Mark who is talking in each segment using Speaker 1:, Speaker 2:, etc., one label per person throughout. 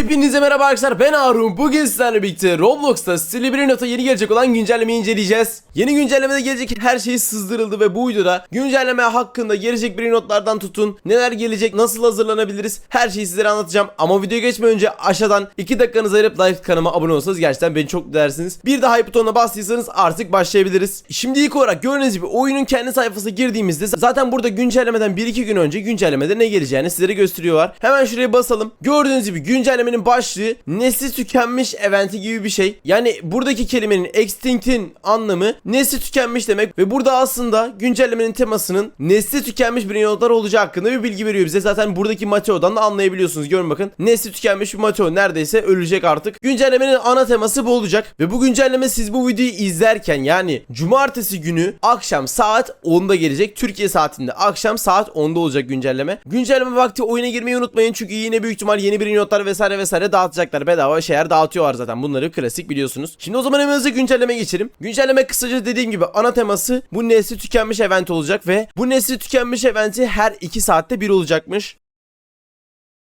Speaker 1: Hepinize merhaba arkadaşlar ben Harun. Bugün sizlerle birlikte Roblox'ta Stili 1.0 yeni gelecek olan güncellemeyi inceleyeceğiz. Yeni güncellemede gelecek her şey sızdırıldı ve bu videoda güncelleme hakkında gelecek bir notlardan tutun. Neler gelecek nasıl hazırlanabiliriz her şeyi sizlere anlatacağım. Ama videoya geçmeden önce aşağıdan 2 dakikanızı ayırıp like kanalıma abone olsanız gerçekten beni çok değersiniz Bir de hype butonuna bastıysanız artık başlayabiliriz. Şimdi ilk olarak gördüğünüz gibi oyunun kendi sayfası girdiğimizde zaten burada güncellemeden 1-2 gün önce güncellemede ne geleceğini sizlere gösteriyorlar. Hemen şuraya basalım. Gördüğünüz gibi güncellemenin başlığı nesli tükenmiş eventi gibi bir şey. Yani buradaki kelimenin extinct'in anlamı nesli tükenmiş demek ve burada aslında güncellemenin temasının nesli tükenmiş brinyotlar olacağı hakkında bir bilgi veriyor bize. Zaten buradaki Mateo'dan da anlayabiliyorsunuz. Görün bakın. Nesli tükenmiş bir Mateo neredeyse ölecek artık. Güncellemenin ana teması bu olacak ve bu güncelleme siz bu videoyu izlerken yani cumartesi günü akşam saat 10'da gelecek. Türkiye saatinde akşam saat 10'da olacak güncelleme. Güncelleme vakti oyuna girmeyi unutmayın çünkü yine büyük ihtimal yeni brinyotlar vesaire vesaire dağıtacaklar. Bedava şeyler dağıtıyorlar zaten. Bunları klasik biliyorsunuz. Şimdi o zaman hemen hızlı güncelleme geçelim. Güncelleme kısaca dediğim gibi ana teması bu nesli tükenmiş event olacak ve bu nesli tükenmiş eventi her 2 saatte bir olacakmış.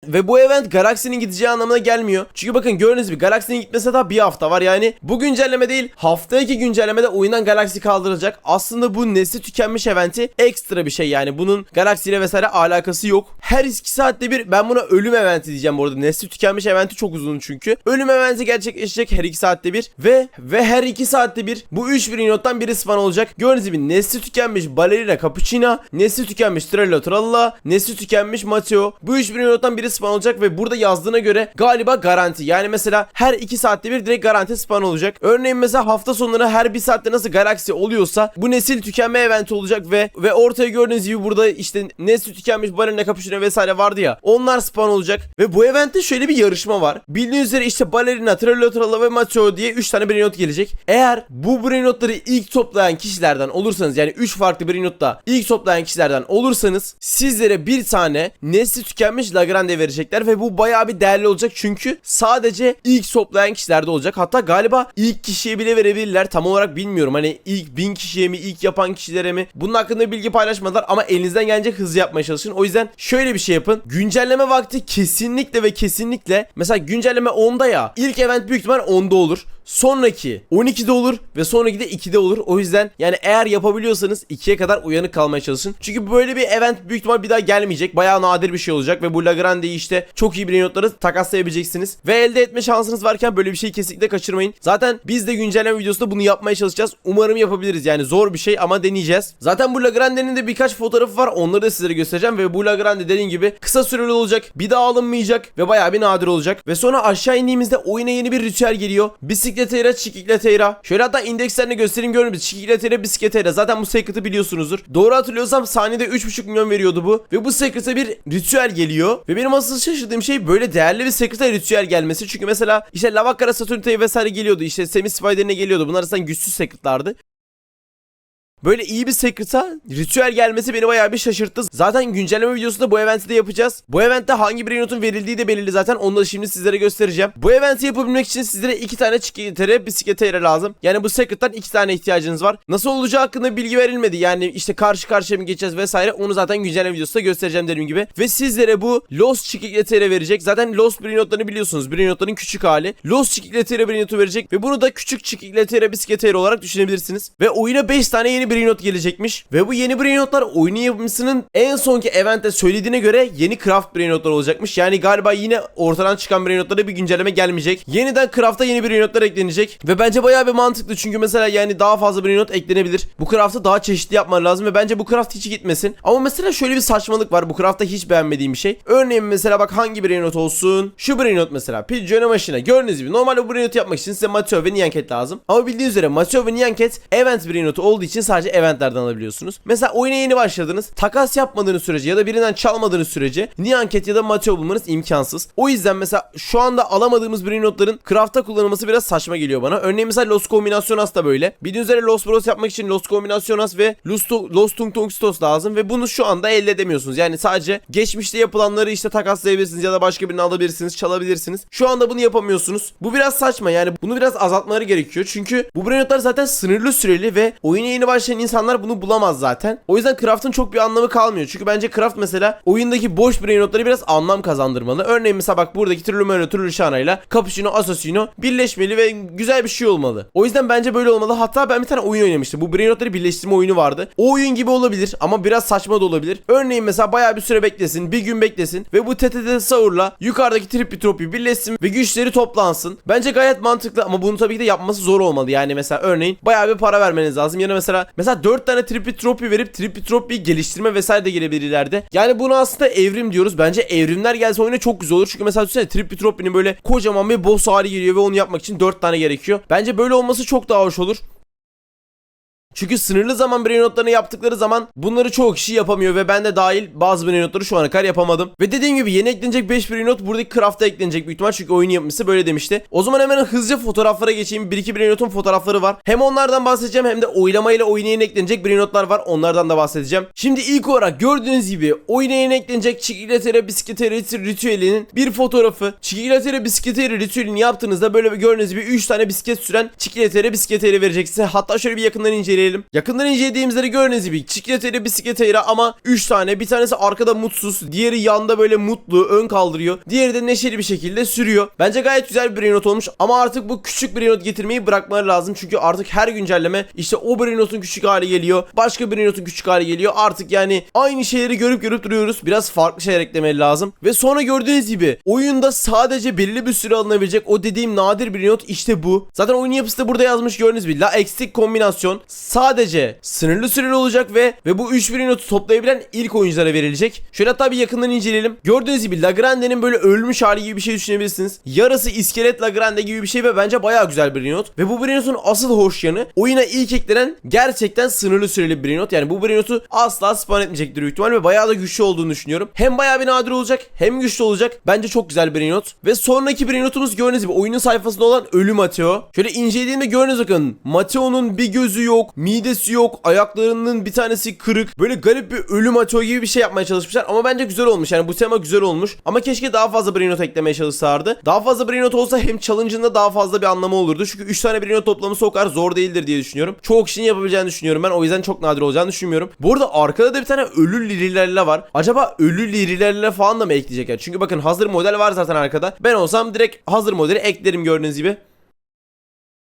Speaker 1: Ve bu event Galaxy'nin gideceği anlamına gelmiyor. Çünkü bakın gördüğünüz gibi Galaxy'nin gitmesine daha bir hafta var. Yani bu güncelleme değil haftaki güncellemede oyundan Galaxy kaldırılacak. Aslında bu nesli tükenmiş eventi ekstra bir şey yani. Bunun Galaxy ile vesaire alakası yok. Her 2 saatte bir ben buna ölüm eventi diyeceğim bu arada. Nesli tükenmiş eventi çok uzun çünkü. Ölüm eventi gerçekleşecek her 2 saatte bir. Ve ve her 2 saatte bir bu 3 nottan biri spawn olacak. Gördüğünüz gibi nesli tükenmiş Ballerina Cappuccina, nesli tükenmiş Trello Tralla, nesli tükenmiş Mateo. Bu 3 nottan biri spawn olacak ve burada yazdığına göre galiba garanti. Yani mesela her 2 saatte bir direkt garanti spawn olacak. Örneğin mesela hafta sonları her 1 saatte nasıl Galaxy oluyorsa bu nesil tükenme eventi olacak ve ve ortaya gördüğünüz gibi burada işte nesli tükenmiş balina kapüşüne vesaire vardı ya. Onlar spawn olacak ve bu eventte şöyle bir yarışma var. Bildiğiniz üzere işte balerina, Trello Tralla ve Mateo diye 3 tane brainot gelecek. Eğer bu brainotları ilk toplayan kişilerden olursanız yani 3 farklı brainotta ilk toplayan kişilerden olursanız sizlere bir tane nesli tükenmiş Lagrange verecekler ve bu bayağı bir değerli olacak çünkü sadece ilk toplayan kişilerde olacak. Hatta galiba ilk kişiye bile verebilirler. Tam olarak bilmiyorum. Hani ilk 1000 kişiye mi, ilk yapan kişilere mi? Bunun hakkında bilgi paylaşmadılar ama elinizden gelecek hızlı yapmaya çalışın. O yüzden şöyle bir şey yapın. Güncelleme vakti kesinlikle ve kesinlikle mesela güncelleme 10'da ya. İlk event büyük ihtimal 10'da olur. Sonraki 12'de olur ve sonraki de 2'de olur. O yüzden yani eğer yapabiliyorsanız 2'ye kadar uyanık kalmaya çalışın. Çünkü böyle bir event büyük ihtimal bir daha gelmeyecek. Bayağı nadir bir şey olacak ve bu Lagrange'yi işte çok iyi bir notları takaslayabileceksiniz. Ve elde etme şansınız varken böyle bir şeyi kesinlikle kaçırmayın. Zaten biz de güncelleme videosunda bunu yapmaya çalışacağız. Umarım yapabiliriz. Yani zor bir şey ama deneyeceğiz. Zaten bu Lagrange'nin de birkaç fotoğrafı var. Onları da sizlere göstereceğim ve bu Lagrange dediğim gibi kısa süreli olacak. Bir daha alınmayacak ve bayağı bir nadir olacak. Ve sonra aşağı indiğimizde oyuna yeni bir ritüel geliyor. Bisikletera, çikikletera. Şöyle hatta indekslerini göstereyim görün. Çikikletera, bisikletera. Zaten bu secret'ı biliyorsunuzdur. Doğru hatırlıyorsam saniyede 3,5 milyon veriyordu bu. Ve bu secret'a bir ritüel geliyor. Ve benim asıl şaşırdığım şey böyle değerli bir secret'a ritüel gelmesi. Çünkü mesela işte Lavakara Saturnita'ya vesaire geliyordu. İşte Semi Spider'ine geliyordu. Bunlar arasında güçsüz secret'lardı. Böyle iyi bir secret'a ritüel gelmesi beni bayağı bir şaşırttı. Zaten güncelleme videosunda bu eventi de yapacağız. Bu eventte hangi bir notun verildiği de belirli zaten. Onu da şimdi sizlere göstereceğim. Bu eventi yapabilmek için sizlere iki tane çikitere bisikletere lazım. Yani bu secret'tan iki tane ihtiyacınız var. Nasıl olacağı hakkında bilgi verilmedi. Yani işte karşı karşıya mı geçeceğiz vesaire. Onu zaten güncelleme videosunda göstereceğim dediğim gibi. Ve sizlere bu Lost çikletere verecek. Zaten Lost bir notlarını biliyorsunuz. Bir notların küçük hali. Lost çikletere bir notu verecek. Ve bunu da küçük çikletere bisikletere olarak düşünebilirsiniz. Ve oyuna 5 tane yeni brain not gelecekmiş. Ve bu yeni brain notlar oyunun yapımcısının en sonki eventte söylediğine göre yeni craft brain notlar olacakmış. Yani galiba yine ortadan çıkan brain notlara bir güncelleme gelmeyecek. Yeniden craft'a yeni brain notlar eklenecek. Ve bence bayağı bir mantıklı çünkü mesela yani daha fazla brain not eklenebilir. Bu craft'ı daha çeşitli yapman lazım ve bence bu craft hiç gitmesin. Ama mesela şöyle bir saçmalık var bu craft'ta hiç beğenmediğim bir şey. Örneğin mesela bak hangi brain not olsun? Şu brain not mesela. Pigeon Machine'a. Gördüğünüz gibi normalde bu brain notu yapmak için size Mateo ve Nyanket lazım. Ama bildiğiniz üzere Mateo ve Nyanket event brain notu olduğu için sadece eventlerden alabiliyorsunuz. Mesela oyuna yeni başladınız. Takas yapmadığınız sürece ya da birinden çalmadığınız sürece Nyanket ya da Mateo bulmanız imkansız. O yüzden mesela şu anda alamadığımız brain notların craft'ta kullanılması biraz saçma geliyor bana. Örneğin mesela Los Combinaciones da böyle. Bildiğiniz üzere Los Bros yapmak için Los Combinaciones ve Los, Los Tung Tung Stos lazım ve bunu şu anda elde edemiyorsunuz. Yani sadece geçmişte yapılanları işte takaslayabilirsiniz ya da başka birini alabilirsiniz, çalabilirsiniz. Şu anda bunu yapamıyorsunuz. Bu biraz saçma yani bunu biraz azaltmaları gerekiyor. Çünkü bu brain notlar zaten sınırlı süreli ve oyuna yeni başlayan uğraşan insanlar bunu bulamaz zaten. O yüzden craft'ın çok bir anlamı kalmıyor. Çünkü bence craft mesela oyundaki boş brain notları biraz anlam kazandırmalı. Örneğin mesela bak buradaki Trillumero, Trilluşana ile Cappuccino, Assassino birleşmeli ve güzel bir şey olmalı. O yüzden bence böyle olmalı. Hatta ben bir tane oyun oynamıştım. Bu brain notları birleştirme oyunu vardı. O oyun gibi olabilir ama biraz saçma da olabilir. Örneğin mesela bayağı bir süre beklesin, bir gün beklesin ve bu TTT Saur'la yukarıdaki Trippitropi birleşsin ve güçleri toplansın. Bence gayet mantıklı ama bunu tabii ki de yapması zor olmalı. Yani mesela örneğin bayağı bir para vermeniz lazım. Yani mesela mesela 4 tane Trippitropi verip Trippitropi geliştirme vesaire de gelebilir ileride. Yani bunu aslında evrim diyoruz. Bence evrimler gelse oyuna çok güzel olur. Çünkü mesela düşünsene Trippitropi'nin böyle kocaman bir boss hali geliyor ve onu yapmak için 4 tane gerekiyor. Bence böyle olması çok daha hoş olur. Çünkü sınırlı zaman brain notlarını yaptıkları zaman bunları çoğu kişi yapamıyor ve ben de dahil bazı brain notları şu ana kadar yapamadım. Ve dediğim gibi yeni eklenecek 5 brain not buradaki craft'a eklenecek büyük ihtimal çünkü oyun yapımcısı böyle demişti. O zaman hemen hızlıca fotoğraflara geçeyim. 1-2 brain notun fotoğrafları var. Hem onlardan bahsedeceğim hem de oylamayla oyuna yeni eklenecek brain notlar var. Onlardan da bahsedeceğim. Şimdi ilk olarak gördüğünüz gibi oyuna yeni eklenecek Çikilatere Bisikleteri ritüelinin bir fotoğrafı. Çikilatere Bisikleteri ritüelini yaptığınızda böyle gördüğünüz gibi 3 tane bisiklet süren Çikilatere Bisikleteri verecek size. Hatta şöyle bir yakından inceleyelim. Yakından incelediğimizde gördüğünüz gibi Çikilatere Bisikleteri ama 3 tane. Bir tanesi arkada mutsuz, diğeri yanda böyle mutlu, ön kaldırıyor. Diğeri de neşeli bir şekilde sürüyor. Bence gayet güzel bir not olmuş ama artık bu küçük brain not getirmeyi bırakmaları lazım. Çünkü artık her güncelleme işte o notun küçük hali geliyor. Başka brain notun küçük hali geliyor. Artık yani aynı şeyleri görüp görüp duruyoruz. Biraz farklı şeyler eklemeli lazım. Ve sonra gördüğünüz gibi oyunda sadece belirli bir süre alınabilecek o dediğim nadir bir not işte bu. Zaten oyun yapısı da burada yazmış gördüğünüz gibi. La eksik kombinasyon sadece sınırlı süreli olacak ve ve bu 3 bir notu toplayabilen ilk oyunculara verilecek. Şöyle hatta bir yakından inceleyelim. Gördüğünüz gibi Lagrande'nin böyle ölmüş hali gibi bir şey düşünebilirsiniz. Yarısı iskelet Lagrande gibi bir şey ve bence bayağı güzel bir not. Ve bu bir notun asıl hoş yanı oyuna ilk eklenen gerçekten sınırlı süreli bir not. Yani bu bir notu asla spawn etmeyecektir büyük ihtimal ve bayağı da güçlü olduğunu düşünüyorum. Hem bayağı bir nadir olacak hem güçlü olacak. Bence çok güzel bir not. Ve sonraki bir notumuz gördüğünüz gibi oyunun sayfasında olan Ölü Mateo. Şöyle incelediğimde gördüğünüz bakın. Mateo'nun bir gözü yok, midesi yok, ayaklarının bir tanesi kırık. Böyle garip bir ölü Mateo gibi bir şey yapmaya çalışmışlar ama bence güzel olmuş. Yani bu tema güzel olmuş. Ama keşke daha fazla brain not eklemeye çalışsalardı. Daha fazla brain not olsa hem challenge'ında daha fazla bir anlamı olurdu. Çünkü 3 tane brain not toplaması o kadar zor değildir diye düşünüyorum. Çoğu kişinin yapabileceğini düşünüyorum ben. O yüzden çok nadir olacağını düşünmüyorum. Bu arada arkada da bir tane ölü lirilerle var. Acaba ölü lirilerle falan da mı ekleyecekler? Çünkü bakın hazır model var zaten arkada. Ben olsam direkt hazır modeli eklerim gördüğünüz gibi.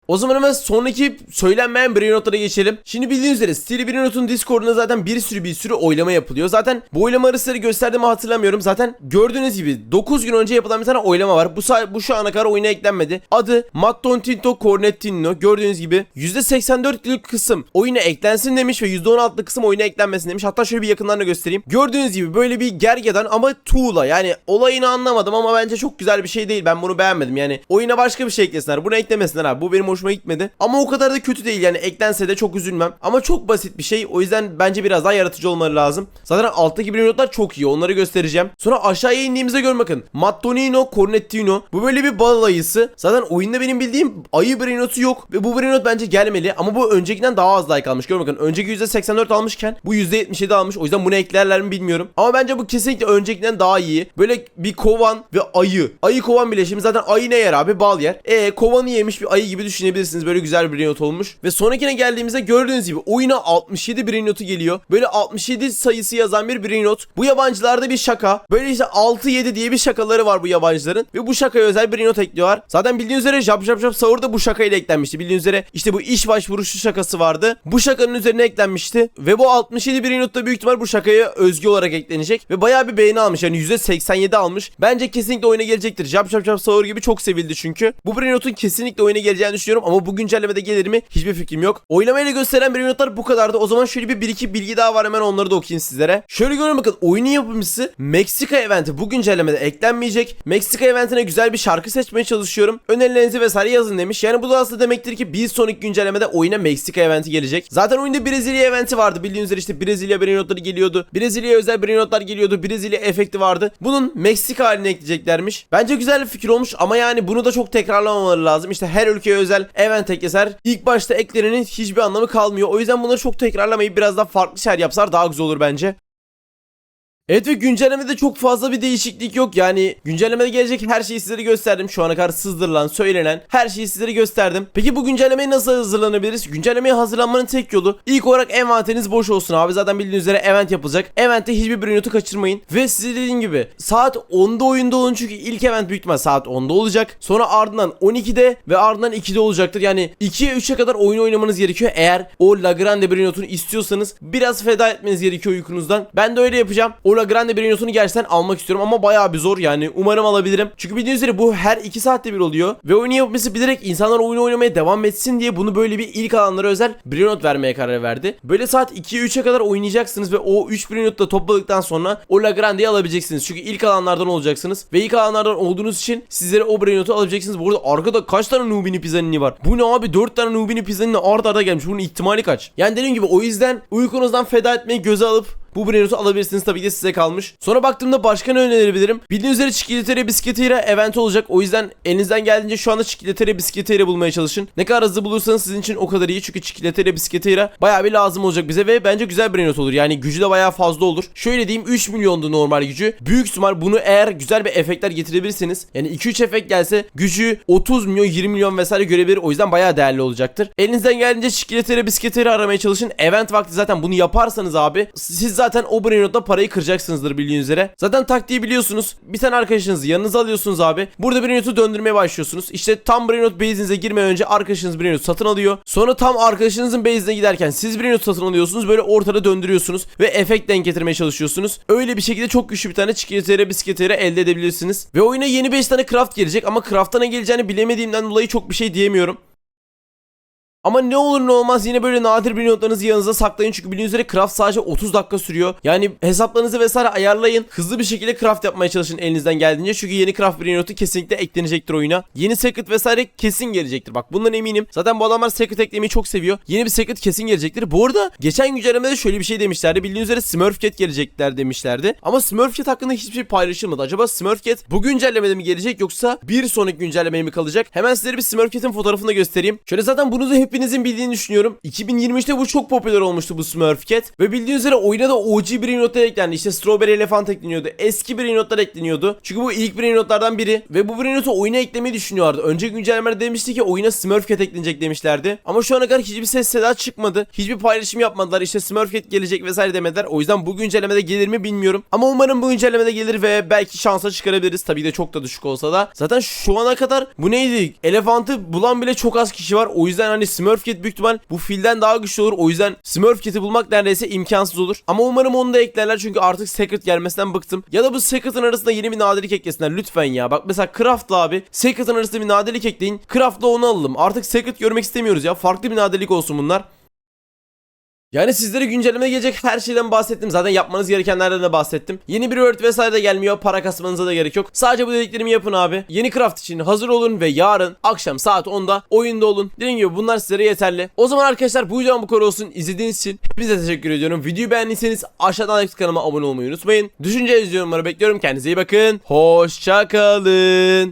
Speaker 1: O zaman hemen sonraki söylenmeyen brain notlara geçelim. Şimdi bildiğiniz üzere Stili brain notun Discord'unda zaten bir sürü bir sürü oylama yapılıyor. Zaten bu oylama arasıları gösterdiğimi hatırlamıyorum. Zaten gördüğünüz gibi 9 gün önce yapılan bir tane oylama var. Bu bu şu ana kadar oyuna eklenmedi. Adı Matton Tinto Cornettino. Gördüğünüz gibi %84'lük kısım oyuna eklensin demiş ve %16'lık kısım oyuna eklenmesin demiş. Hatta şöyle bir yakından da göstereyim. Gördüğünüz gibi böyle bir gergedan ama tuğla. Yani olayını anlamadım ama bence çok güzel bir şey değil. Ben bunu beğenmedim. Yani oyuna başka bir şey eklesinler. Bunu eklemesinler abi. Bu benim hoşuma gitmedi. Ama o kadar da kötü değil yani eklense de çok üzülmem. Ama çok basit bir şey. O yüzden bence biraz daha yaratıcı olmaları lazım. Zaten alttaki brainotlar çok iyi. Onları göstereceğim. Sonra aşağıya indiğimizde gör bakın. Mattonino, Cornettino. Bu böyle bir bal ayısı. Zaten oyunda benim bildiğim ayı brainotu yok. Ve bu brainot bence gelmeli. Ama bu öncekinden daha az like almış. Gör bakın. Önceki %84 almışken bu %77 almış. O yüzden bunu eklerler mi bilmiyorum. Ama bence bu kesinlikle öncekinden daha iyi. Böyle bir kovan ve ayı. Ayı kovan bileşimi zaten ayı ne yer abi? Bal yer. E kovanı yemiş bir ayı gibi düşünebilirsiniz. Böyle güzel bir not olmuş. Ve sonrakine geldiğimizde gördüğünüz gibi oyuna 67 brain notu geliyor. Böyle 67 sayısı yazan bir brain not. Bu yabancılarda bir şaka. Böyle işte 6-7 diye bir şakaları var bu yabancıların. Ve bu şakaya özel bir not ekliyorlar. Zaten bildiğiniz üzere Jab Jab Jab Sahur da bu şakayla eklenmişti. Bildiğiniz üzere işte bu iş başvurusu şakası vardı. Bu şakanın üzerine eklenmişti. Ve bu 67 brain not da büyük ihtimal bu şakaya özgü olarak eklenecek. Ve bayağı bir beğeni almış. Yani %87 almış. Bence kesinlikle oyuna gelecektir. Jab Jab Jab Sahur gibi çok sevildi çünkü. Bu brain notun kesinlikle oyuna geleceğini düşünüyorum ama bu güncellemede gelir mi? Hiçbir fikrim yok. Oylamayla gösteren brain notlar bu kadardı. O zaman şöyle bir, bir iki bilgi daha var hemen onları da okuyayım sizlere. Şöyle görün bakın oyunun yapımcısı Meksika eventi bu güncellemede eklenmeyecek. Meksika eventine güzel bir şarkı seçmeye çalışıyorum. Önerilerinizi vesaire yazın demiş. Yani bu da aslında demektir ki bir sonraki güncellemede oyuna Meksika eventi gelecek. Zaten oyunda Brezilya eventi vardı. Bildiğiniz üzere işte Brezilya brain notları geliyordu. Brezilya'ya özel brain notlar geliyordu. Brezilya efekti vardı. Bunun Meksika haline ekleyeceklermiş. Bence güzel bir fikir olmuş ama yani bunu da çok tekrarlamamaları lazım. İşte her ülkeye özel event ekleser. İlk başta eklerinin hiçbir anlamı kalmıyor. O yüzden bunları çok tekrarlamayıp biraz daha farklı şeyler yapsalar daha güzel olur bence. Evet ve güncellemede çok fazla bir değişiklik yok. Yani güncellemede gelecek her şeyi sizlere gösterdim. Şu ana kadar sızdırılan, söylenen her şeyi sizlere gösterdim. Peki bu güncellemeye nasıl hazırlanabiliriz? Güncellemeye hazırlanmanın tek yolu ilk olarak envanteriniz boş olsun abi. Zaten bildiğiniz üzere event yapılacak. Event'te hiçbir brinotu kaçırmayın. Ve size dediğim gibi saat 10'da oyunda olun çünkü ilk event büyük ihtimal saat 10'da olacak. Sonra ardından 12'de ve ardından 2'de olacaktır. Yani 2'ye 3'e kadar oyun oynamanız gerekiyor. Eğer o Lagrande brinotunu istiyorsanız biraz feda etmeniz gerekiyor uykunuzdan. Ben de öyle yapacağım. O Lagrande brinotunu gerçekten almak istiyorum ama bayağı bir zor yani. Umarım alabilirim. Çünkü bildiğiniz üzere bu her 2 saatte bir oluyor. Ve oyunu yapması bilerek insanlar oyunu oynamaya devam etsin diye bunu böyle bir ilk alanlara özel brinot vermeye karar verdi. Böyle saat 2'ye 3'e kadar oynayacaksınız ve o 3 brinotu da topladıktan sonra o Lagrande'yi alabileceksiniz. Çünkü ilk alanlardan olacaksınız. Ve ilk alanlardan olduğunuz için sizlere o brinotu alabileceksiniz. Bu arada arkada kaç tane Nubini Pizzanini var? Bu ne abi? 4 tane Nubini Pizzanini arda arda gelmiş. Bunun ihtimali kaç? Yani dediğim gibi o yüzden uykunuzdan feda etmeyi göze alıp bu Brennus'u alabilirsiniz tabii ki size kalmış. Sonra baktığımda başka ne önerebilirim? Bildiğiniz üzere Çikilitere Bisikletera event olacak. O yüzden elinizden geldiğince şu anda Çikilitere Bisikletera bulmaya çalışın. Ne kadar hızlı bulursanız sizin için o kadar iyi. Çünkü Çikilitere Bisikletera bayağı bir lazım olacak bize ve bence güzel Brennus olur. Yani gücü de bayağı fazla olur. Şöyle diyeyim 3 milyondu normal gücü. Büyük ihtimal bunu eğer güzel bir efektler getirebilirseniz yani 2-3 efekt gelse gücü 30 milyon 20 milyon vesaire görebilir. O yüzden bayağı değerli olacaktır. Elinizden geldiğince Çikilitere Bisikletera aramaya çalışın. Event vakti zaten bunu yaparsanız abi siz zaten o Brennus'ta parayı kıracaksınızdır bildiğiniz üzere. Zaten taktiği biliyorsunuz. Bir tane arkadaşınızı yanınıza alıyorsunuz abi. Burada Brennus'u döndürmeye başlıyorsunuz. İşte tam Brennus base'inize girmeden önce arkadaşınız Brennus satın alıyor. Sonra tam arkadaşınızın base'ine giderken siz Brennus satın alıyorsunuz. Böyle ortada döndürüyorsunuz ve efekt denk getirmeye çalışıyorsunuz. Öyle bir şekilde çok güçlü bir tane çikolatere bisikletere elde edebilirsiniz. Ve oyuna yeni 5 tane craft gelecek ama craft'a ne geleceğini bilemediğimden dolayı çok bir şey diyemiyorum. Ama ne olur ne olmaz yine böyle nadir bir notlarınızı yanınıza saklayın çünkü bildiğiniz üzere craft sadece 30 dakika sürüyor. Yani hesaplarınızı vesaire ayarlayın. Hızlı bir şekilde craft yapmaya çalışın elinizden geldiğince çünkü yeni craft bir notu kesinlikle eklenecektir oyuna. Yeni secret vesaire kesin gelecektir. Bak bundan eminim. Zaten bu adamlar secret eklemeyi çok seviyor. Yeni bir secret kesin gelecektir. Bu arada geçen güncellemede şöyle bir şey demişlerdi. Bildiğiniz üzere Smurf Cat gelecekler demişlerdi. Ama Smurf Cat hakkında hiçbir şey paylaşılmadı. Acaba Smurf Cat bu güncellemede mi gelecek yoksa bir sonraki güncellemeye mi kalacak? Hemen sizlere bir Smurf Cat'in fotoğrafını da göstereyim. Şöyle zaten bunu da hepinizin bildiğini düşünüyorum. 2023'te bu çok popüler olmuştu bu Smurf Cat. Ve bildiğiniz üzere oyuna da OG Brainrot'lar eklendi. İşte Strawberry Elephant ekleniyordu. Eski Brainrot'lar ekleniyordu. Çünkü bu ilk Brainrot'lardan biri. Ve bu Brainrot'u oyuna eklemeyi düşünüyorlardı. Önce güncellemelerde demişti ki oyuna Smurf Cat eklenecek demişlerdi. Ama şu ana kadar hiçbir ses seda çıkmadı. Hiçbir paylaşım yapmadılar. İşte Smurf Cat gelecek vesaire demediler. O yüzden bu güncellemede gelir mi bilmiyorum. Ama umarım bu güncellemede gelir ve belki şansa çıkarabiliriz. Tabii de çok da düşük olsa da. Zaten şu ana kadar bu neydi? Elefantı bulan bile çok az kişi var. O yüzden hani Smurf Cat büyük ihtimal bu filden daha güçlü olur. O yüzden Smurf Cat'i bulmak neredeyse imkansız olur. Ama umarım onu da eklerler çünkü artık Secret gelmesinden bıktım. Ya da bu Secret'ın arasında yeni bir nadirlik eklesinler lütfen ya. Bak mesela Craft'la abi Secret'ın arasında bir nadirlik ekleyin. Craft'la onu alalım. Artık Secret görmek istemiyoruz ya. Farklı bir nadirlik olsun bunlar. Yani sizlere güncellemeye gelecek her şeyden bahsettim. Zaten yapmanız gerekenlerden de bahsettim. Yeni bir word vesaire de gelmiyor. Para kasmanıza da gerek yok. Sadece bu dediklerimi yapın abi. Yeni craft için hazır olun ve yarın akşam saat 10'da oyunda olun. Dediğim gibi bunlar sizlere yeterli. O zaman arkadaşlar bu videom bu kadar olsun. İzlediğiniz için hepinize teşekkür ediyorum. Videoyu beğendiyseniz aşağıdan like kanalıma abone olmayı unutmayın. Düşünce izliyorum. Bekliyorum. Kendinize iyi bakın. Hoşçakalın.